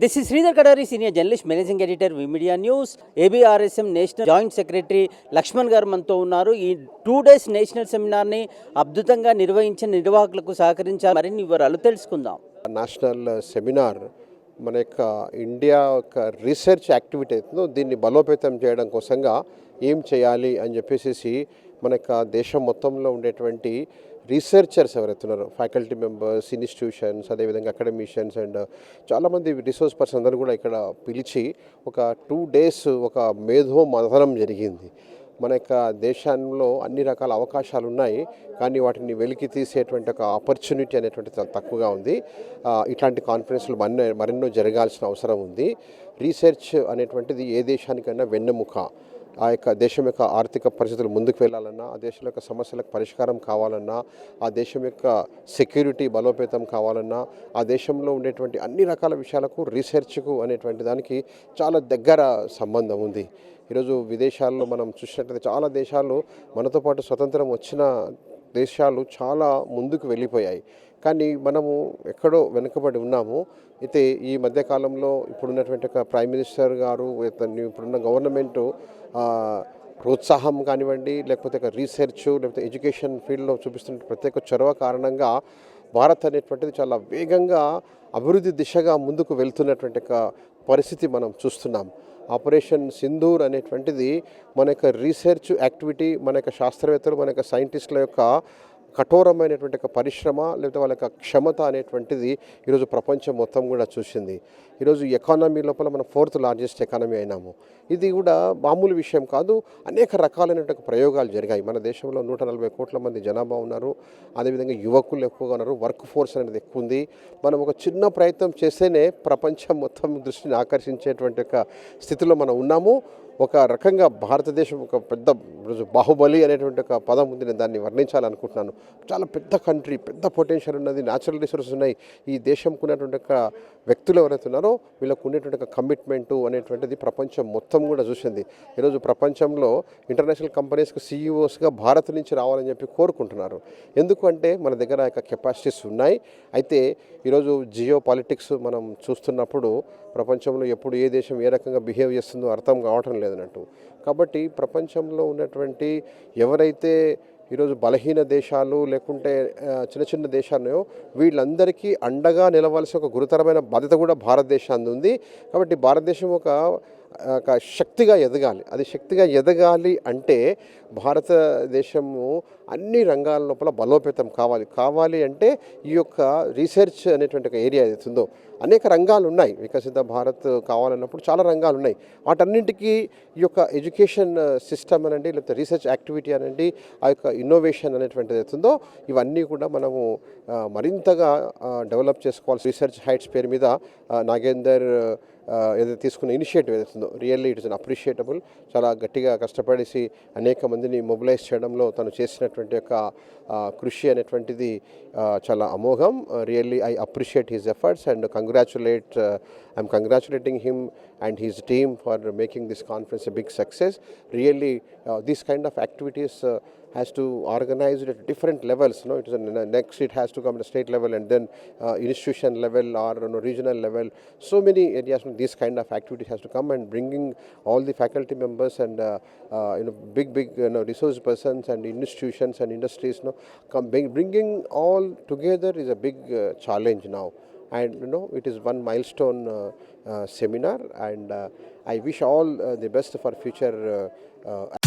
This is Sridhar Kadari senior journalist managing editor media news ABRSM national joint secretary Lakshman garu మనతో ఉన్నారు ఈ two days national సెమినార్ని అద్భుతంగా నిర్వహించిన నిర్వాహకులకు సహకరించారు మరిన్ని వివరాలు తెలుసుకుందాం. నేషనల్ సెమినార్ మన యొక్క ఇండియా యొక్క రీసెర్చ్ యాక్టివిటీ అవుతుందో దీన్ని బలోపేతం చేయడం కోసంగా ఏం చేయాలి అని చెప్పేసి మన యొక్క దేశం మొత్తంలో ఉండేటువంటి రీసెర్చర్స్ ఎవరైతే ఉన్నారో ఫ్యాకల్టీ మెంబర్స్ ఇన్స్టిట్యూషన్స్ అదేవిధంగా అకాడమిషియన్స్ అండ్ uh, చాలామంది రిసోర్స్ పర్సన్ అందరూ కూడా ఇక్కడ పిలిచి ఒక టూ డేస్ ఒక మేధో మథనం జరిగింది. మన యొక్క దేశంలో అన్ని రకాల అవకాశాలు ఉన్నాయి కానీ వాటిని వెలికి తీసేటువంటి ఒక ఆపర్చునిటీ అనేటువంటి చాలా తక్కువగా ఉంది. ఇట్లాంటి కాన్ఫరెన్స్లు మరిన్నో మరెన్నో జరగాల్సిన అవసరం ఉంది. రీసెర్చ్ అనేటువంటిది ఏ దేశానికైనా వెన్నెముక. ఆ యొక్క దేశం యొక్క ఆర్థిక పరిస్థితులు ముందుకు వెళ్ళాలన్నా ఆ దేశం యొక్క సమస్యలకు పరిష్కారం కావాలన్నా ఆ దేశం యొక్క సెక్యూరిటీ బలోపేతం కావాలన్నా ఆ దేశంలో ఉండేటువంటి అన్ని రకాల విషయాలకు రీసెర్చ్కు అనేటువంటి దానికి చాలా దగ్గర సంబంధం ఉంది. ఈరోజు విదేశాల్లో మనం చూసినట్లయితే చాలా దేశాలు మనతో పాటు స్వతంత్రం వచ్చిన దేశాలు చాలా ముందుకు వెళ్ళిపోయాయి. కానీ మనము ఎక్కడో వెనుకబడి ఉన్నాము. అయితే ఈ మధ్యకాలంలో ఇప్పుడున్నటువంటి ఒక ప్రైమ్ మినిస్టర్ గారు ఇతన్ని ఇప్పుడున్న గవర్నమెంటు ప్రోత్సాహం కానివ్వండి లేకపోతే ఒక రీసెర్చ్ లేకపోతే ఎడ్యుకేషన్ ఫీల్డ్లో చూపిస్తున్న ప్రత్యేక చొరవ కారణంగా భారత్ అనేటువంటిది చాలా వేగంగా అభివృద్ధి దిశగా ముందుకు వెళ్తున్నటువంటి ఒక పరిస్థితి మనం చూస్తున్నాం. ఆపరేషన్ సింధూర్ అనేటువంటిది మన యొక్క రీసెర్చ్ యాక్టివిటీ మన యొక్క శాస్త్రవేత్తలు మన యొక్క సైంటిస్టుల యొక్క కఠోరమైనటువంటి ఒక పరిశ్రమ లేకపోతే వాళ్ళ యొక్క క్షమత అనేటువంటిది ఈరోజు ప్రపంచం మొత్తం కూడా చూసింది. ఈరోజు ఎకానమీ లోపల మనం ఫోర్త్ లార్జెస్ట్ ఎకానమీ అయినాము. ఇది కూడా మామూలు విషయం కాదు అనేక రకాలైనటువంటి ప్రయోగాలు జరిగాయి. మన దేశంలో నూట నలభై కోట్ల మంది జనాభా ఉన్నారు. అదేవిధంగా యువకులు ఎక్కువగా ఉన్నారు. వర్క్ ఫోర్స్ అనేది ఎక్కువ ఉంది. మనం ఒక చిన్న ప్రయత్నం చేస్తేనే ప్రపంచం మొత్తం దృష్టిని ఆకర్షించేటువంటి ఒక స్థితిలో మనం ఉన్నాము. ఒక రకంగా భారతదేశం ఒక పెద్ద రోజు బాహుబలి అనేటువంటి ఒక పదం ఉంది. నేను దాన్ని వర్ణించాలనుకుంటున్నాను. చాలా పెద్ద కంట్రీ పెద్ద పొటెన్షియల్ ఉన్నది. న్యాచురల్ రిసోర్సెస్ ఉన్నాయి. ఈ దేశంకున్నటువంటి ఒక వ్యక్తులు ఎవరైతే ఉన్నారో వీళ్ళకు ఉండేటువంటి కమిట్మెంటు అనేటువంటిది ప్రపంచం మొత్తం కూడా చూసింది. ఈరోజు ప్రపంచంలో ఇంటర్నేషనల్ కంపెనీస్కి సీఈఓస్గా భారత్ నుంచి రావాలని చెప్పి కోరుకుంటున్నారు. ఎందుకు అంటే మన దగ్గర యొక్క కెపాసిటీస్ ఉన్నాయి. అయితే ఈరోజు జియో పాలిటిక్స్ మనం చూస్తున్నప్పుడు ప్రపంచంలో ఎప్పుడు ఏ దేశం ఏ రకంగా బిహేవ్ చేస్తుందో అర్థం కావటం లేదన్నట్టు. కాబట్టి ప్రపంచంలో ఉన్నటువంటి ఎవరైతే ఈరోజు బలహీన దేశాలు లేకుంటే చిన్న చిన్న దేశాలు వీళ్ళందరికీ అండగా నిలవాల్సిన ఒక గురుతరమైన బాధ్యత కూడా భారతదేశాన్ని ఉంది. కాబట్టి భారతదేశం ఒక ఒక శక్తిగా ఎదగాలి. అది శక్తిగా ఎదగాలి అంటే భారతదేశము అన్ని రంగాల లోపల బలోపేతం కావాలి. కావాలి అంటే ఈ యొక్క రీసెర్చ్ అనేటువంటి ఒక ఏరియా ఏదైతుందో అనేక రంగాలు ఉన్నాయి. వికసిత భారత్ కావాలన్నప్పుడు చాలా రంగాలు ఉన్నాయి. వాటన్నింటికీ ఈ యొక్క ఎడ్యుకేషన్ సిస్టమ్ అనండి లేకపోతే రీసెర్చ్ యాక్టివిటీ అనండి ఆ యొక్క ఇన్నోవేషన్ అనేటువంటిది అవుతుందో ఇవన్నీ కూడా మనము మరింతగా డెవలప్ చేసుకోవాల్సి రీసెర్చ్ హైట్స్ పేరు మీద నాగేందర్ ఏదైతే తీసుకున్న ఇనిషియేటివ్ ఏదైతుందో really it is an appreciable. చాలా గట్టిగా కష్టపడేసి అనేక మందిని మొబిలైజ్ చేయడంలో తను చేసినటువంటి యొక్క కృషి అనేటువంటిది చాలా అమోఘం. Really I appreciate his efforts and congratulate I'm congratulating him and his team for making this conference a big success. Really these kind of activities has to organize it at different levels. No, it is next it has to come at state level and then uh, institution level or you know, regional level. So many areas this kind of activity has to come and bringing all the faculty members and uh, uh, you know big big you know resource persons and institutions and industries. You know, bringing all together is a big uh, challenge now. And you know it is one milestone uh, uh, seminar, and uh, I wish all uh, the best for future. Uh, uh,